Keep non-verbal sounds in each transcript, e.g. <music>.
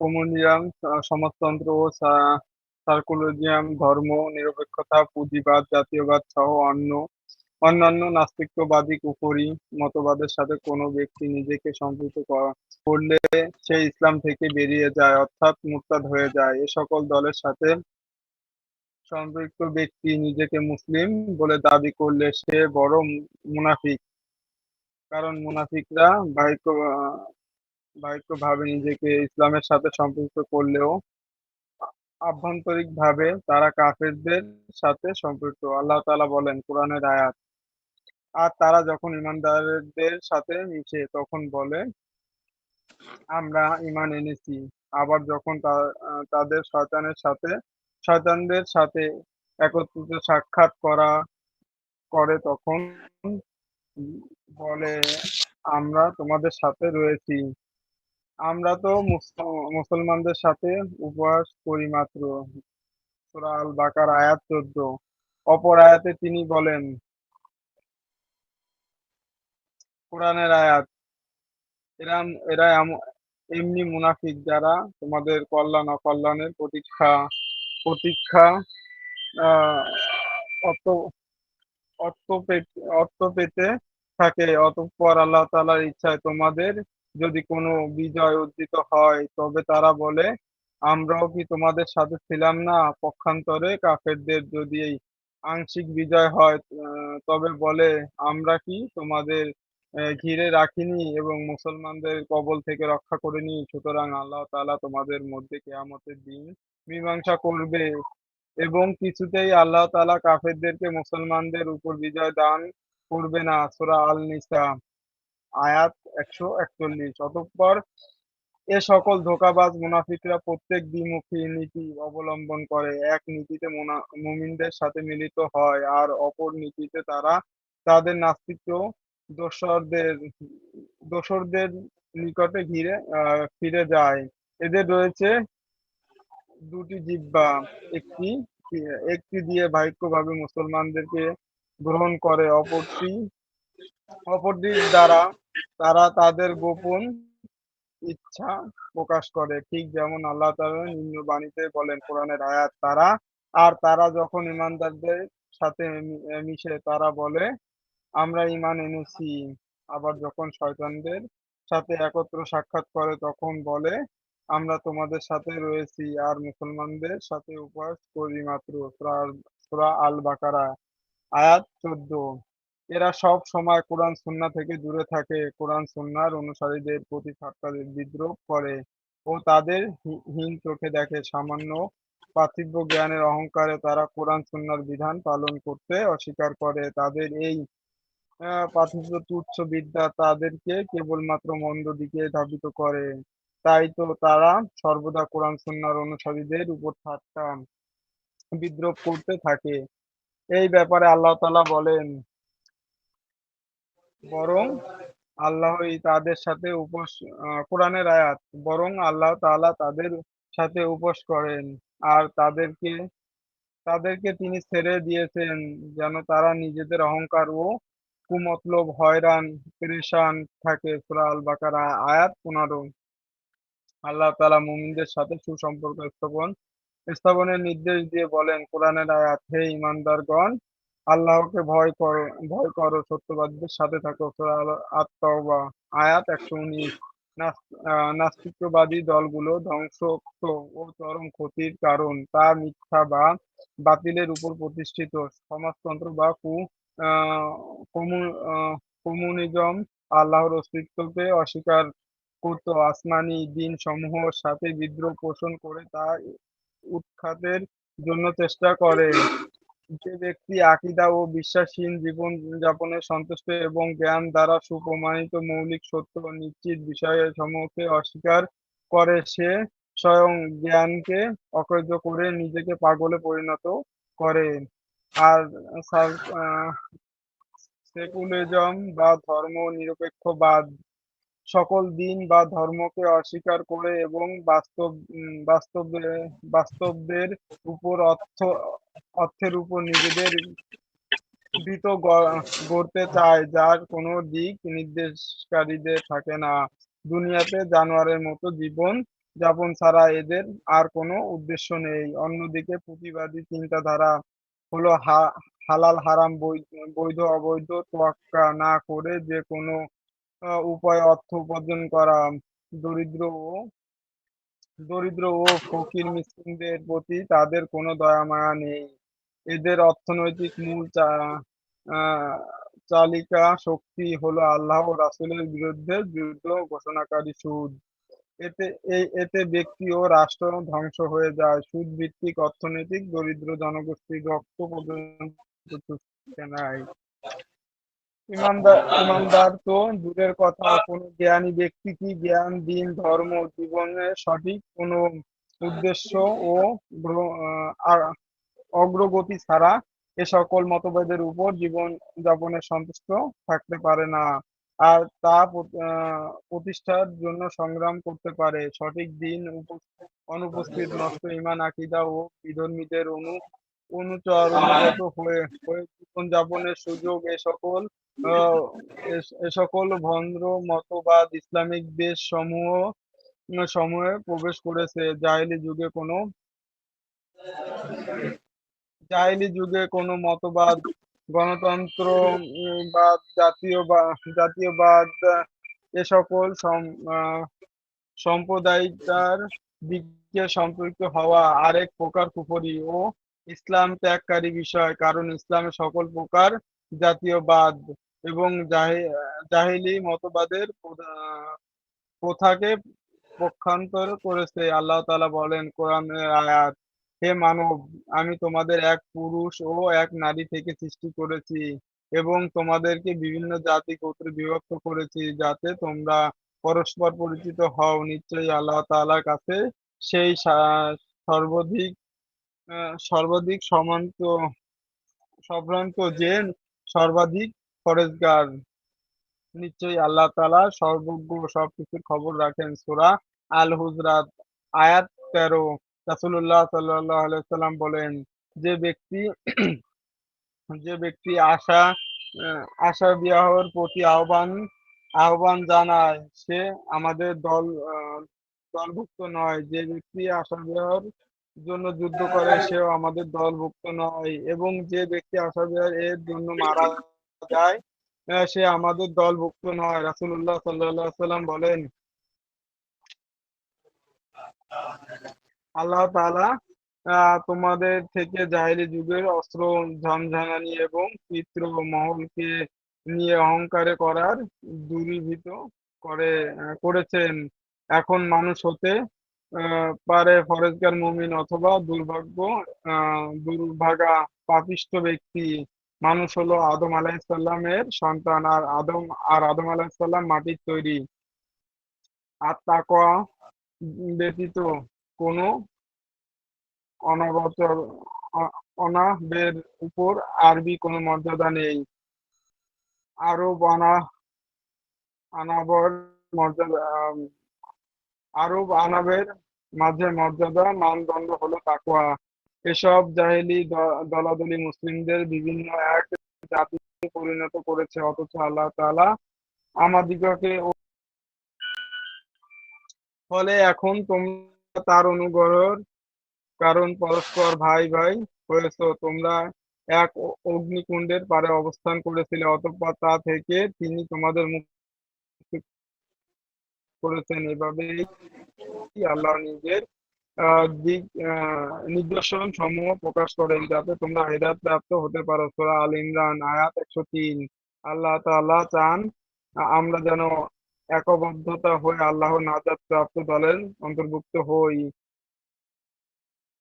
Communism, সমাজতন্ত্র ও সার্কুলারিজম, ধর্ম নিরপেক্ষতা, পুঁজিবাদ, জাতীয়বাদ সহ অন্য অন্যান্য নাস্তিক্যবাদী কুফরি মতবাদের সাথে কোনো ব্যক্তি নিজেকে সম্পৃক্ত করলে সে ইসলাম থেকে বেরিয়ে যায় অর্থাৎ মুরতাদ হয়ে যায়। এ সকল দলের সাথে সম্পৃক্ত ব্যক্তি নিজেকে মুসলিম বলে দাবি করলে সে বড় মুনাফিক। কারণ মুনাফিকরা বাহ্যিকভাবে নিজেকে ইসলামের সাথে সম্পৃক্ত করলেও আভ্যন্তরিকভাবে তারা কাফেরদের সাথে সম্পৃক্ত। আল্লাহ তাআলা বলেন কোরআনের আয়াত, আর তারা যখন ঈমানদারদের সাথে মিশে তখন বলে, আমরা ঈমান এনেছি আবার যখন তাদের শয়তানের সাথে, শয়তানদের সাথে একত্রিত সাক্ষাৎ করা করে তখন বলে, আমরা তোমাদের সাথে রয়েছি আমরা তো মুসলমানদের সাথে উপহাস করি মাত্র। সূরা আল বাকার আয়াত চোদ্দ। অপর আয়াতে তিনি বলেন, কোরআনের আয়াত, এরা এরা এমনি মুনাফিক যারা তোমাদের কল্যাণ, অকল্যাণের প্রতীক্ষা প্রতীক্ষা অর্থ অর্থ অর্থ পেতে থাকে। অতঃপর আল্লাহ তালার ইচ্ছায় তোমাদের যদি কোনো বিজয় অর্জিত হয়, তবে তারা বলে, আমরাও কি তোমাদের সাথে ছিলাম না? পক্ষান্তরে কাফেরদের যদি এই আংশিক বিজয় হয় তবে বলে, আমরা কি তোমাদের ঘিরে রাখিনি এবং মুসলমানদের কবল থেকে রক্ষা করিনি? সুতরাং আল্লাহ তালা তোমাদের মধ্যে কেয়ামতের দিন মীমাংসা করবে। এবং কিছুতেই আল্লাহ তাআলা কাফেরদেরকে মুসলমানদের উপর বিজয় দান করবে না। সূরা আল নিসা আয়াত একশো একচল্লিশ। অতঃপর এ সকল ধোঁকাবাজ মুনাফিকরা প্রত্যেক দ্বিমুখী নীতি অবলম্বন করে। এক নীতিতে মুমিনদের সাথে মিলিত হয় আর অপর নীতিতে তারা তাদের নাস্তিক্য দোসরদের দোসরদের নিকটে ঘিরে ফিরে যায়। এদের রয়েছে দুটি জিহ্বা একটি একটি দিয়ে বাহ্যিকভাবে মুসলমানদেরকে গ্রহণ করে, অপরটি অপরটির দ্বারা তারা তাদের গোপন ইচ্ছা প্রকাশ করে। ঠিক যেমন আল্লাহ তাআলা নিম্ন বাণীতে বলেন, কোরআনের আয়াত, তারা, আর তারা যখন ইমানদারদের সাথে মিশে, তারা বলে, আমরা ইমান এনেছি। আবার যখন শয়তানদের সাথে একত্র সাক্ষাৎ করে, তখন বলে, আমরা তোমাদের সাথে রয়েছি, আর মুসলমানদের সাথে উপহাস করি মাত্র। সূরা আল বাকারা আয়াত চোদ্দ। এরা সব সময় কোরআন সুন্না থেকে দূরে থাকে। কোরআন সুন্নার অনুসারীদের প্রতি ঠাট্টা বিদ্রোহ করে ও তাদের হীন চোখে দেখে। সামান্য পার্থিব্য জ্ঞানের অহংকারে তারা কোরআন সুন্নার বিধান পালন করতে অস্বীকার করে। তাদের এই পার্থিব তুচ্ছ বিদ্যা তাদেরকে কেবলমাত্র মন্দ দিকে ধাবিত করে। তাই তো তারা সর্বদা কোরআন সুন্নার অনুসারীদের উপর ঠাট্টা বিদ্রোহ করতে থাকে। এই ব্যাপারে আল্লাহ তাআলা বলেন বরং আল্লাহই তাদের সাথে উপোস কোরআনের আয়াত। বরং আল্লাহ তাআলা তাদের সাথে উপোস করেন। আর তাদেরকে তাদেরকে তিনি ছেড়ে দিয়েছেন যেন তারা নিজেদের অহংকার ও কুমতলব, হয়রান, পেরেশান থাকে। সূরা আল বাকারা আয়াত পনেরো। আল্লাহ তাআলা মুমিনদের সাথে সুসম্পর্ক স্থাপন, স্থাপনের নির্দেশ দিয়ে বলেন, কোরআনের আয়াত, হে ইমানদারগণ আল্লাহকে ভয় করো ভয় করো, সত্যবাদীদের সাথে থাকো। আত-তাওবা, আয়াত একশো উনিশ। নাস্তিকবাদী দলগুলো ধ্বংসপ্ত ও চরম ক্ষতির কারণ। তা মিথ্যা বা বাতিলের উপর প্রতিষ্ঠিত। সমাজতন্ত্র বা কু কমিউনিজম আল্লাহর অস্তিত্বকে অস্বীকার করত। আসমানি দিন সমূহের সাথে বিদ্রোহ পোষণ করে তা উৎখাতের জন্য চেষ্টা করে। যে ব্যক্তি আকিদা ও বিশ্বাসহীন জীবন যাপনে সন্তুষ্ট এবং জ্ঞান দ্বারা সুপ্রমাণিত মৌলিক সত্য নিশ্চিত বিষয়সমূহকে অস্বীকার করে, সে স্বয়ং জ্ঞানকে অগ্রাহ্য করে নিজেকে পাগলে পরিণত করে। আর সেকুলেজম বা ধর্ম নিরপেক্ষবাদ সকল দিন বা ধর্মকে অস্বীকার করে এবং বাস্তব বাস্তবদের উপর অর্থ, অর্থের উপর নিজেদের ভীত গড়তে চায়, যার কোনো দিক নির্দেশকারীদের থাকে না। দুনিয়াতে জানোয়ারের মতো জীবন যাপন ছাড়া এদের আর কোনো উদ্দেশ্য নেই। অন্যদিকে পুঁজিবাদী চিন্তাধারা হলো হা, হালাল, হারাম বৈধ, অবৈধ তোয়াক্কা না করে যে কোনো উপায়ে অর্থ উপার্জন করা, দরিদ্র ও দরিদ্র ও ফকির মিসকিনদের প্রতি তাদের কোনো দয়া মায়া নেই। এদের অর্থনৈতিক মূল চালিকা শক্তি হলো আল্লাহ ও রাসূলের বিরুদ্ধে যুদ্ধ ঘোষণাকারী সুদ। এতে এতে ব্যক্তি ও রাষ্ট্র ধ্বংস হয়ে যায়। সুদ ভিত্তিক অর্থনৈতিক দরিদ্র জনগোষ্ঠীর রক্ত পর্যন্ত নেয়। ইমানদার ইমানদার তো, দূরের কথা, কোনো জ্ঞানী ব্যক্তি কি জ্ঞান, দিন, ধর্ম জীবনের সঠিক কোনো উদ্দেশ্য ও গ্র- অগ্রগতি ছাড়া এ সকল মতভেদের উপর জীবন যাপনে সন্তুষ্ট থাকতে পারে না। আর তা প্রতিষ্ঠার জন্য সংগ্রাম করতে পারে। সঠিক দিন অনুপস্থিত নষ্ট ইমান, আকিদা ও বিধর্মীদের অনু অনুচর হয়ে হয়ে জীবন যাপনের সুযোগ এ সকল আহ, এ- সকল ভন্ড মতবাদ ইসলামিক দেশ সমূহ সমূহে প্রবেশ করেছে। জাহেলি যুগে কোনো জাহেলি যুগে কোনো মতবাদ গণতন্ত্র উম, বাদ জাতীয়বাদ জাতীয়বাদ এ সকল সম- আহ, দিকে সম্পৃক্ত হওয়া আরেক প্রকার কুফরি ও ইসলাম ত্যাগকারী বিষয়। কারণ ইসলামে সকল প্রকার জাতীয়বাদ এবং জাহে- জাহেলি মতবাদের প্রথাকে পক্ষান্তর করেছে। আল্লাহ তাআলা বলেন, কোরআনের আয়াত, হে মানব, আমি তোমাদের এক পুরুষ ও এক নারী থেকে সৃষ্টি করেছি এবং তোমাদেরকে বিভিন্ন জাতি গোত্রে বিভক্ত করেছি যাতে তোমরা পরস্পর পরিচিত হও। নিশ্চয়ই আল্লাহ তাআলার কাছে সেই সর্বাধিক সর্বাধিক সমান্ত সম্ভ্রান্ত যে সর্বাধিক ফরেজগার। নিশ্চয়ই আল্লাহ তালা সর্বজ্ঞ সবকিছুর খবর রাখেন সূরা আল হুজরাত আয়াত তেরো। রাসূলুল্লাহ সাল্লাল্লাহু আলাইহি সাল্লাম বলেন, যে ব্যক্তি <clears throat> যে ব্যক্তি আশা আশা বিবাহর প্রতি আহ্বান আহ্বান জানায়, সে আমাদের দল দলভুক্ত নয়। যে ব্যক্তি আশা বিবাহর জন্য যুদ্ধ করে, সেও আমাদের দলভুক্ত নয়। এবং যে ব্যক্তি বিবাহ এর জন্য মারা যায় সে আমাদের দলভুক্ত নয়। রাসূলুল্লাহ সাল্লাল্লাহু আলাইহি সাল্লাম বলেন, আল্লাহ তালা তোমাদের থেকে জাহেলি যুগের অস্ত্র ঝনঝনানি এবং চিত্র মহলকে নিয়ে অহংকারে করার দূরীভূত করে করেছেন। এখন মানুষ হতে পারে ফরেজগার মুমিন অথবা দুর্ভাগ্য দুর্ভাগা পাপিষ্ঠ ব্যক্তি মানুষ হলো আদম আলাইহিসসালামের সন্তান আর আদম আর আদম আলাইহিসসালাম মাটির তৈরি। আর তাকওয়া ব্যতীত কোনো অনাগতর অ- অনাবের উপর আরবি কোনো মর্যাদা নেই। আরব আনা আনাবর মর্যাদা আরব আনাবের মাঝে মর্যাদা, মানদণ্ড হলো তাকওয়া। এসব জাহেলি দলাদলি মুসলিমদের বিভিন্ন এক জাতিতে পরিণত করেছে, অথচ আল্লাহ তাআলা আমাদিগকে ফলে এখন তোমরা তার অনুগ্রহর কারণ পরস্পর ভাই ভাই হয়েছো। তোমরা এক অগ্নিকুণ্ডের পারে অবস্থান করেছিলে, অতঃপর তা থেকে তিনি তোমাদের মুক্তি করেছেন এভাবেই আল্লাহ নিজের দিক নিদর্শন সমূহ প্রকাশ করেন যাতে তোমরা হেদায়েত প্রাপ্ত হতে পারো। সূরা আল ইমরান, আয়াত একশো তিন। আল্লাহ তাআলা চান আমরা যেন একবদ্ধতা হয়ে আল্লাহ নাজাত প্রাপ্ত দলের অন্তর্ভুক্ত হই।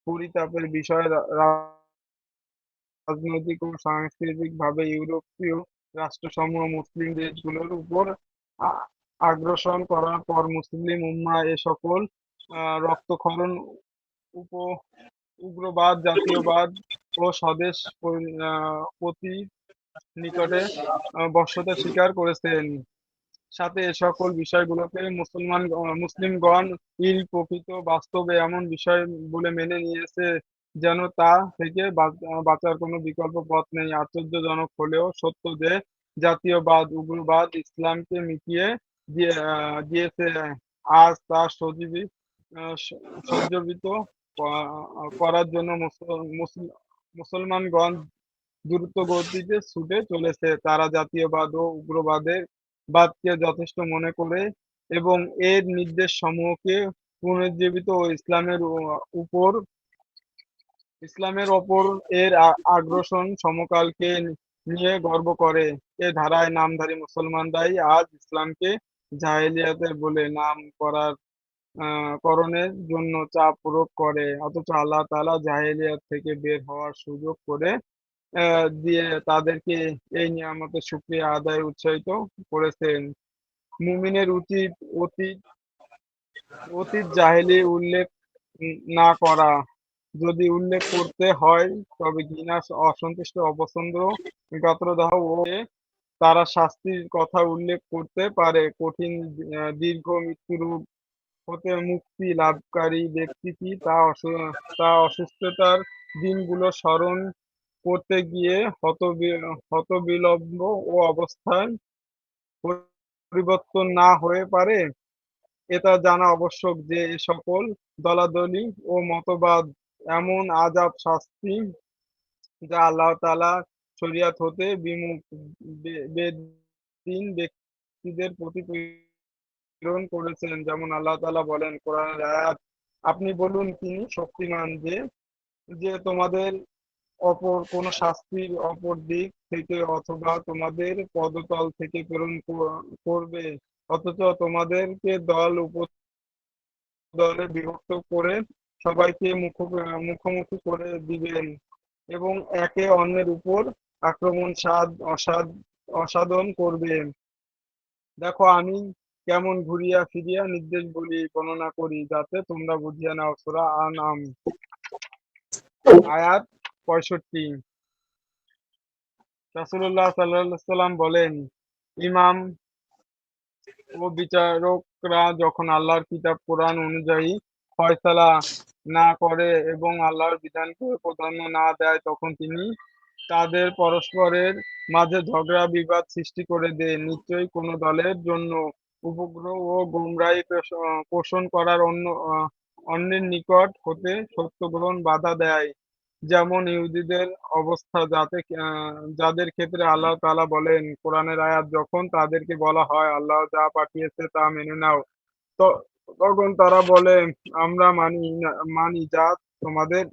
পরিতাপের বিষয়ে রাজনৈতিক ও সাংস্কৃতিক ভাবে ইউরোপীয় রাষ্ট্রসমূহ মুসলিম দেশগুলোর উপর আগ্রাসন করার পর মুসলিম উম্মাহ এ সকল রক্তক্ষরণ, উপ, উগ্রবাদ, জাতীয়বাদ ও স্বদেশ প্রতি নিকটে বশ্যতা স্বীকার করেছেন। সাথে এ সকল বিষয়গুলোকে মুসলমান, মুসলিমগণ ইল প্রকৃত বাস্তবে এমন বিষয় বলে মেনে নিয়েছে যেন তা থেকে বাঁচার কোনো বিকল্প পথ নেই। আশ্চর্যজনক হলেও সত্য যে জাতীয়বাদ, উগ্রবাদ ইসলামকে মিটিয়ে দিয়েছে আজ তা সজীবী আহ, স- সঞ্জীবিত ক- করার জন্য মুসল- মুসল- মুসলমানগণ দ্রুত গতিতে ছুটে চলেছে। তারা জাতীয়বাদ ও উগ্রবাদের বাদকে যথেষ্ট মনে করে এবং এর নির্দেশ সমূহকে পুনর্জীবিত ও ইসলামের উপর ইসলামের ওপর এর আগ্রাসন সমকালকে নিয়ে গর্ব করে। এ ধারায় নামধারী মুসলমানরাই আজ ইসলামকে জাহেলিয়াতের বলে নাম করার করণের জন্য চাপ প্রয়োগ করে। অথচ আল্লাহ তালা জাহেলিয়াত থেকে বের হওয়ার সুযোগ করে দিয়ে তাদেরকে এই নিয়ামতের শুকরিয়া আদায় উৎসাহিত করেছেন। মুমিনের উচিত অতীত অতীত জাহেলি উল্লেখ না করা। যদি উল্লেখ করতে হয়, তবে ঘৃণা, অসন্তুষ্ট, অপছন্দ, গাত্রদাহ ও তারা শাস্তির কথা উল্লেখ করতে পারে। কঠিন দীর্ঘ মৃত্যুরূপ হতে মুক্তি লাভকারী ব্যক্তি কি তা তা অসুস্থতার দিনগুলো স্মরণ করতে গিয়ে হতবি- হতবিলম্ব ও অবস্থায় পরিবর্তন না হয়ে পারে। এটা জানা আবশ্যক যে সকল দলাদলি ও মতবাদ এমন আযাব শাস্তি যা আল্লাহ তাআলা শরিয়ত হতে বিমুখ বেদীন ব্যক্তিদের প্রতি প্রেরণ করেছেন। যেমন আল্লাহ তালা বলেন কোরআন আয়াত, আপনি বলুন তিনি শক্তিমান যে যে তোমাদের অপর কোন শাস্তির অপর দিক থেকে অথবা তোমাদের পদতল থেকে প্রেরণ কর- করবে, অথচ তোমাদেরকে দল উপদলে বিভক্ত করে সবাইকে মুখ মুখোমুখি করে দিবেন এবং একে অন্যের উপর আক্রমণ সাদ অসাদ অসাধন করবেন। দেখো, আমি কেমন ঘুরিয়া ফিরিয়া নির্দেশ বলি, গণনা করি, যাতে তোমরা বুঝিয়া নাও সূরা আনআম। আয়াত পঁয়ষট্টি। সাল্লাল্লাহু সাল্লাম বলেন, ইমাম ও বিচারকরা যখন আল্লাহর কিতাব, কোরআন অনুযায়ী ফয়সালা না করে এবং আল্লাহর বিধানকে প্রাধান্য না দেয়, তখন তিনি তাদের পরস্পরের মাঝে ঝগড়া, বিবাদ সৃষ্টি করে দেন নিশ্চয়ই কোন দলের জন্য উপগ্রহ ও গোমরাহি পোষ- পোষণ করার অন্য অন্যের নিকট হতে সত্য গ্রহণ বাধা দেয়। যেমন ইহুদিদের অবস্থা যাতে যাদের ক্ষেত্রে আল্লাহ তাআলা বলেন, কোরআনের আয়াত, যখন তাদেরকে বলা হয়, আল্লাহ যা পাঠিয়েছে তা মেনে নাও। তো, তখন তারা বলে, আমরা মানি মানি যা তোমাদের,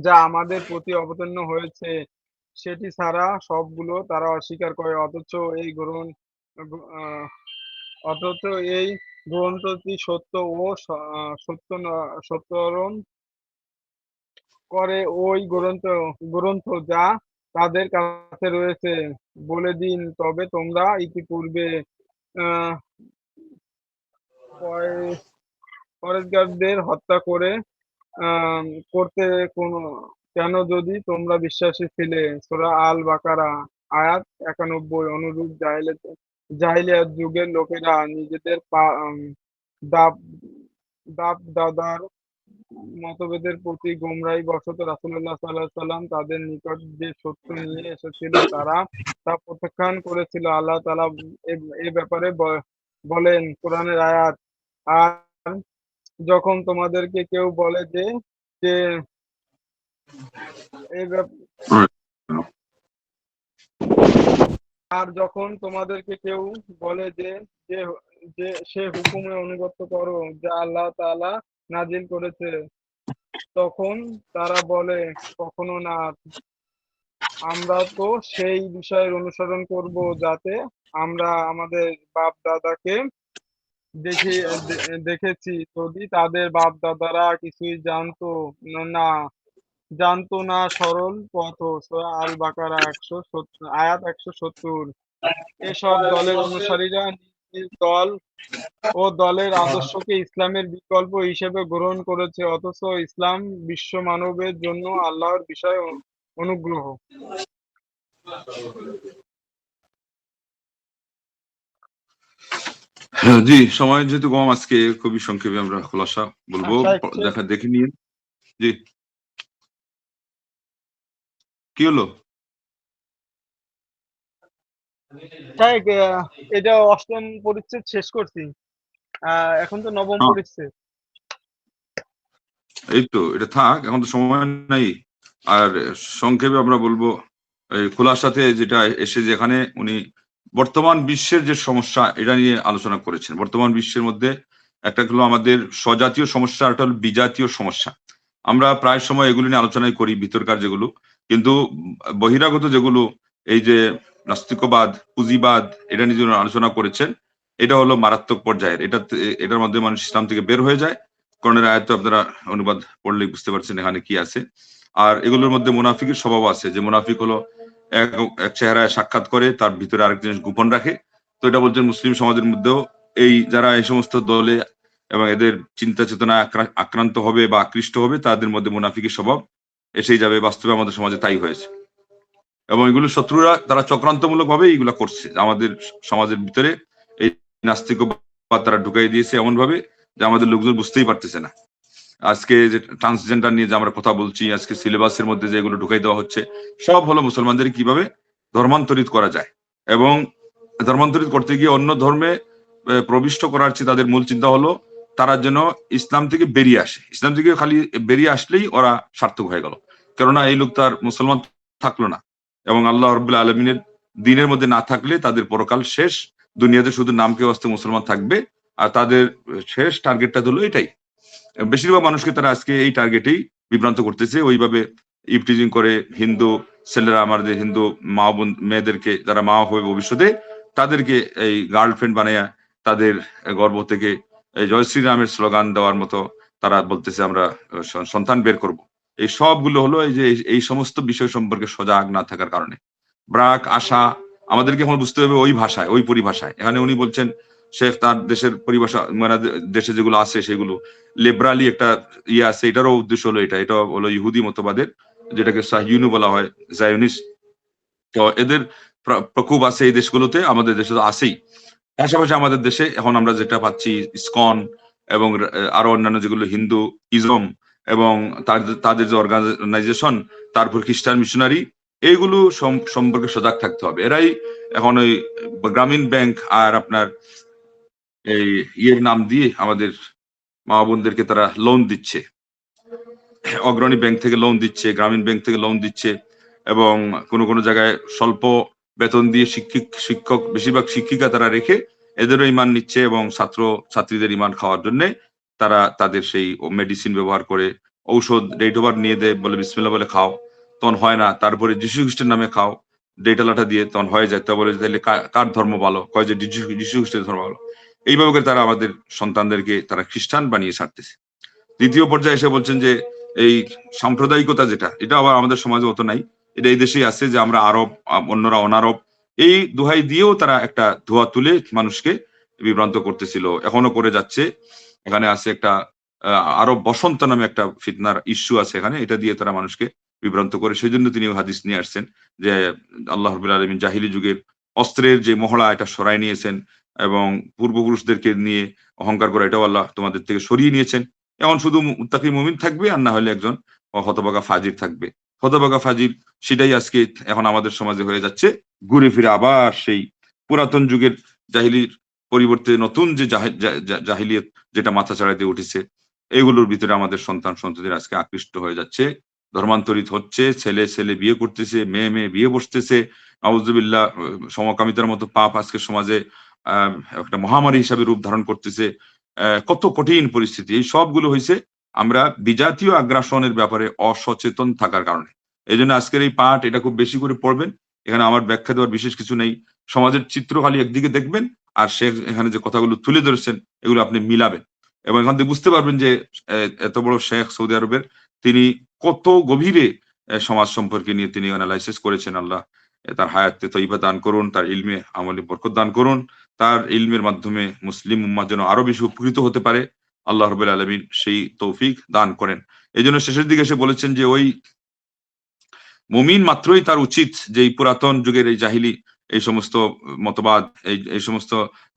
যা আমাদের প্রতি অবতীর্ণ হয়েছে। সেটি ছাড়া সবগুলো তারা অস্বীকার করে। অথচ এই গ্রহণ অথচ এই গ্রন্থটি সত্য ও সত্য সত্যায়ন করে ওই গ্রন্থ গ্রন্থ যা তাদের কাছে রয়েছে বলে দিন। তবে তোমরা ইতিপূর্বে, আহ হত্যা করে করতে কোন কেন যদি তোমরা বিশ্বাসী ছিলে? সোরা আল বাকারা আয়াত একানব্বই অনুরূপ জাহিলিয়াত যুগের লোকেরা নিজেদের দাব দাব দাদার মতভেদের প্রতি গোমরাহি বশত রাসুল্লাহ আলাইহি সাল্লাম তাদের নিকট যে সত্য নিয়ে এসেছিল, তারা তা প্রত্যাখ্যান করেছিল। আল্লাহ তাআলা এ- ব্যাপারে বলেন, কোরআনের আয়াত, আর যখন তোমাদেরকে কেউ বলে যে আর যখন তোমাদেরকে কেউ বলে যে যে সে হুকুমে অনুগত করো, যা আল্লাহ তাআলা নাজিল করেছে, তখন তারা বলে, কখনো না। আমরা তো সেই বিষয়ের অনুসরণ করব যাতে আমরা আমাদের বাপ দাদাকে দেখে, দেখেছি। যদি তাদের বাপ দাদারা কিছুই জানতো না জানতো না সরল পথ আল বাকারা একশো সত্তর আয়াত একশো সত্তর। এসব দলের অনুসারীরা দল ও দলের আদর্শকে ইসলামের বিকল্প হিসেবে গ্রহণ করেছে অথচ ইসলাম বিশ্ব মানবের জন্য আল্লাহর বিষয় অনুগ্রহ। জি সময় যেহেতু কম আজকে খুবই সংক্ষেপে আমরা খোলাসা বলব আচ্ছা, দেখা দেখে নিয়ে। জি। কি হলো? এটা অষ্টম পরিচ্ছেদ শেষ করছি। আহ, এখন তো নবম হ্যাঁ। পরিচ্ছেদ। এই তো এটা থাক এখন তো সময় নাই। আর সংক্ষেপে আমরা বলব এই খোলার সাথে যেটা এসে যেখানে উনি বর্তমান বিশ্বের যে সমস্যা এটা নিয়ে আলোচনা করেছেন। বর্তমান বিশ্বের মধ্যে একটা হলো আমাদের স্বজাতীয় সমস্যা একটা হলো বিজাতীয় সমস্যা। আমরা প্রায় সময় এগুলো নিয়ে আলোচনাই করি ভিতরকার যেগুলো। কিন্তু বহিরাগত যেগুলো এই যে নাস্তিকবাদ, পুঁজিবাদ, এটা নিয়ে আলোচনা করেছেন, এটা হলো মারাত্মক পর্যায়ের। এটা এটার মধ্যে মানুষ ইসলাম থেকে বের হয়ে যায়। করণের আয়ত্ত আপনারা অনুবাদ পড়লে বুঝতে পারছেন এখানে কি আছে। আর এগুলোর মধ্যে মুনাফিকের স্বভাব আছে, যে মুনাফিক হলো এক চেহারায় সাক্ষাৎ করে, তার ভিতরে আরেক জিনিস গোপন রাখে। তো এটা বলছেন মুসলিম সমাজের মধ্যেও এই যারা এই সমস্ত দলে এবং এদের চিন্তা চেতনা আক্রা- আক্রান্ত হবে বা আকৃষ্ট হবে, তাদের মধ্যে মুনাফিকের স্বভাব এসেই যাবে, বাস্তবে আমাদের সমাজে তাই হয়েছে। এবং এগুলো শত্রুরা তারা চক্রান্তমূলক ভাবে এইগুলা করছে। আমাদের সমাজের ভিতরে এই নাস্তিকবাদ তারা ঢুকাই দিয়েছে এমন ভাবে যে আমাদের লোকজন বুঝতেই পারতেছে না। আজকে যে ট্রান্সজেন্ডার নিয়ে যে আমরা কথা বলছি, আজকে সিলেবাসের মধ্যে যেগুলো ঢুকাই দেওয়া হচ্ছে, সব হলো মুসলমানদের কীভাবে ধর্মান্তরিত করা যায়। এবং ধর্মান্তরিত করতে গিয়ে অন্য ধর্মে প্রবিষ্ট করার চেয়ে তাদের মূল চিন্তা হলো তারা যেন ইসলাম থেকে বেরিয়ে আসে। ইসলাম থেকে খালি বেরিয়ে আসলেই ওরা সার্থক হয়ে গেল। কেননা এই লোক তার মুসলমান থাকল না এবং আল্লাহ রবুল্লা আলমিনের দিনের মধ্যে না থাকলে তাদের পরকাল শেষ। দুনিয়াতে শুধু নামকে অস্তে মুসলমান থাকবে আর তাদের শেষ টার্গেটটা হলো এটাই। বেশিরভাগ মানুষকে তারা আজকে এই টার্গেটেই বিভ্রান্ত করতেছে। ওইভাবে ইপটিজিং করে হিন্দু ছেলেরা, আমাদের হিন্দু মা বোন, মেয়েদেরকে যারা মা হবে ভবিষ্যতে, তাদেরকে এই গার্লফ্রেন্ড বানাইয়া তাদের গর্ভ থেকে এই জয় শ্রীরামের স্লোগান দেওয়ার মতো তারা বলতেছে আমরা সন্তান বের করব। এই সবগুলো হলো এই যে, এই- সমস্ত বিষয় সম্পর্কে সজাগ না থাকার কারণে। ব্রাক, আশা, আমাদেরকে এখন বুঝতে হবে ওই ভাষায়, ওই পরিভাষায়। এখানে উনি বলছেন, শেখ তার দেশের পরিভাষা মানে দেশে যেগুলো আছে সেগুলো। লিবারালি একটা ইয়ে আছে, এটারও উদ্দেশ্য হলো এটা। এটা হলো ইহুদি মতবাদের, যেটাকে সাহিউনু বলা হয় জায়নিস তো এদের প্র- প্রকোপ আছে এই দেশগুলোতে, আমাদের দেশে তো আছেই। পাশাপাশি আমাদের দেশে এখন আমরা যেটা পাচ্ছি, ইসকন এবং আরও অন্যান্য যেগুলো হিন্দু ইজম এবং তাদের যে অর্গানাইজেশন তারপর খ্রিস্টান মিশনারি এইগুলো সম- সম্পর্কে সজাগ থাকতে হবে। এরাই এখন ওই গ্রামীণ ব্যাংক আর আপনার এই ইয়ের নাম দিয়ে আমাদের মা বোনদেরকে তারা লোন দিচ্ছে। অগ্রণী ব্যাংক থেকে লোন দিচ্ছে, গ্রামীণ ব্যাংক থেকে লোন দিচ্ছে এবং কোনো কোনো জায়গায় স্বল্প বেতন দিয়ে শিক্ষিক, শিক্ষক, বেশিরভাগ শিক্ষিকা তারা রেখে এদেরও ইমান নিচ্ছে এবং ছাত্র, ছাত্রীদের ইমান খাওয়ার জন্য তারা তাদের সেই মেডিসিন ব্যবহার করে ঔষধ ডেট ওভার নিয়ে দেয় বলে বিসমিল্লা বলে খাও, তখন হয় না। তারপরে যিশু খ্রিস্টের নামে খাও ডেটালাটা দিয়ে তখন হয়ে যায়। তা বলে তাহলে কার ধর্ম ভালো? কয় যে যিশু খ্রিস্টের ধর্ম ভালো। এইভাবে করে তারা আমাদের সন্তানদেরকে তারা খ্রিস্টান বানিয়ে ছাড়তেছে। দ্বিতীয় পর্যায়ে এসে বলছেন যে এই সাম্প্রদায়িকতা যেটা, এটা আবার আমাদের সমাজে অত নাই। এটা এই দেশেই আছে যে আমরা আরব অন্যরা অনারব। এই দোহাই দিয়েও তারা একটা ধোয়া তুলে মানুষকে বিভ্রান্ত করতেছিল। এখনও করে যাচ্ছে। এখানে আছে একটা আরব বসন্ত নামে একটা ফিতনার ইস্যু আছে এখানে। এটা দিয়ে তারা মানুষকে বিভ্রান্ত করে। সেই জন্য তিনি হাদিস নিয়ে আসছেন যে আল্লাহ রবুল আলমিন জাহিলি যুগের অস্ত্রের যে মহড়া, এটা সরাই নিয়েছেন এবং পূর্বপুরুষদেরকে নিয়ে অহংকার করা, এটাও আল্লাহ তোমাদের থেকে সরিয়ে নিয়েছেন। এখন শুধু মুত্তাকি মুমিন থাকবে আর না হলে একজন হতবাগা ফাজির থাকবে। হতবাগা ফাজির সেটাই আজকে এখন আমাদের সমাজে হয়ে যাচ্ছে। ঘুরে ফিরে আবার সেই পুরাতন যুগের জাহিলির পরিবর্তে নতুন যে জাহিলিয়ত যেটা মাথা চাড়াইতে উঠেছে, এগুলোর ভিতরে আমাদের সন্তান, সন্ততির আজকে আকৃষ্ট হয়ে যাচ্ছে। ধর্মান্তরিত হচ্ছে, ছেলে ছেলে বিয়ে করতেছে, মেয়ে মেয়ে বিয়ে বসতেছে। আউজুবিল্লাহ সমকামিতার মতো পাপ আজকে সমাজে একটা মহামারী হিসাবে রূপ ধারণ করতেছে। কত কঠিন পরিস্থিতি। এই সবগুলো হয়েছে আমরা বিজাতীয় আগ্রাসনের ব্যাপারে অসচেতন থাকার কারণে। এই জন্য আজকের এই পাঠ এটা খুব বেশি করে পড়বেন। এখানে আমার ব্যাখ্যা দেওয়ার বিশেষ কিছু নেই। সমাজের চিত্র খালি একদিকে দেখবেন আর সে এখানে যে কথাগুলো তুলে ধরেছেন, এগুলো আপনি মিলাবেন। এবং এখান থেকে বুঝতে পারবেন যে এত বড় শেখ সৌদি আরবের তিনি কত গভীরে সমাজ সম্পর্কে নিয়ে তিনি অ্যানালাইসিস করেছেন আল্লাহ। তার হায়াতে তৈবা দান করুন, তার ইলমে আমলে বরকত দান করুন। তার ইলমের মাধ্যমে মুসলিম উম্মাহ যেন আরও বেশি উপকৃত হতে পারে। আল্লাহ রবুল আলমিন সেই তৌফিক দান করেন। এই জন্য শেষের দিকে এসে বলেছেন যে, ওই মুমিন মাত্রই তার উচিত যে, এই পুরাতন যুগের এই জাহিলি, এই সমস্ত মতবাদ, এই এই সমস্ত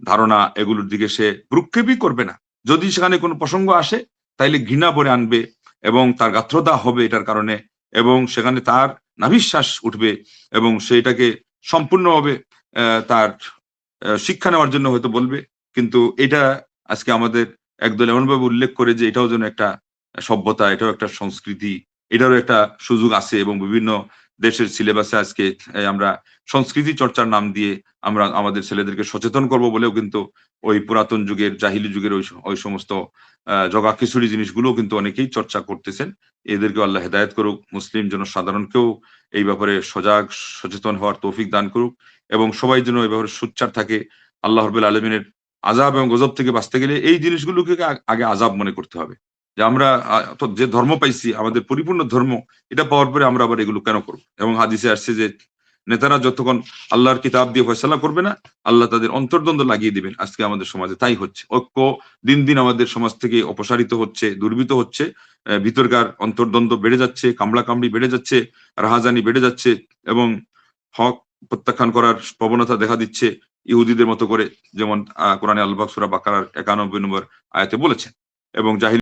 ধারণা এগুলোর দিকে সে ভ্রুক্ষেপই করবে না। যদি সেখানে কোনো প্রসঙ্গ আসে, তাইলে ঘৃণা করে আনবে এবং তার গাত্রতা হবে এটার কারণে এবং সেখানে তার নাভিশ্বাস উঠবে এবং সেটাকে সম্পূর্ণভাবে তার শিক্ষা নেওয়ার জন্য হয়তো বলবে। কিন্তু এটা আজকে আমাদের একদল এমনভাবে উল্লেখ করে যে এটাও যেন একটা সভ্যতা, এটাও একটা সংস্কৃতি, এটারও একটা সুযোগ আছে এবং বিভিন্ন দেশের সিলেবাসে আজকে আমরা সংস্কৃতি চর্চার নাম দিয়ে আমরা আমাদের ছেলেদেরকে সচেতন করব বলেও কিন্তু ওই পুরাতন যুগের, জাহিলি যুগের ওই ওই সমস্ত জগা খিচুড়ি জিনিসগুলো কিন্তু অনেকেই চর্চা করতেছেন। এদেরকে আল্লাহ হেদায়ত করুক, মুসলিম জনসাধারণকেও এই ব্যাপারে সজাগ, সচেতন হওয়ার তৌফিক দান করুক এবং সবাই যেন এই ব্যাপারে সুচ্চার থাকে। আল্লাহ রবুল আলমিনের আজাব এবং গজব থেকে বাঁচতে গেলে এই জিনিসগুলোকে আগে আজাব মনে করতে হবে। যে আমরা যে ধর্ম পাইছি, আমাদের পরিপূর্ণ ধর্ম, এটা পাওয়ার পরে আমরা আবার এগুলো কেন করব? এবং হাদিসে আসছে যে, নেতারা যতক্ষণ আল্লাহর কিতাব দিয়ে ফয়সালা করবে না, আল্লাহ তাদের অন্তর্দ্বন্দ্ব লাগিয়ে দিবেন। আজকে আমাদের সমাজে তাই হচ্ছে। ঐক্য দিন দিন আমাদের সমাজ থেকে অপসারিত হচ্ছে দুর্বৃত হচ্ছে ভিতরকার অন্তর্দ্বন্দ্ব বেড়ে যাচ্ছে কামড়া কামড়ি বেড়ে যাচ্ছে, রাহাজানি বেড়ে যাচ্ছে এবং হক প্রত্যাখ্যান করার প্রবণতা দেখা দিচ্ছে। ইহুদিদের মতো করে যেমন কোরআনে আল্লাহ সুরা বাকার একানব্বই নম্বর আয়াতে বলেছেন। এবং জাহিল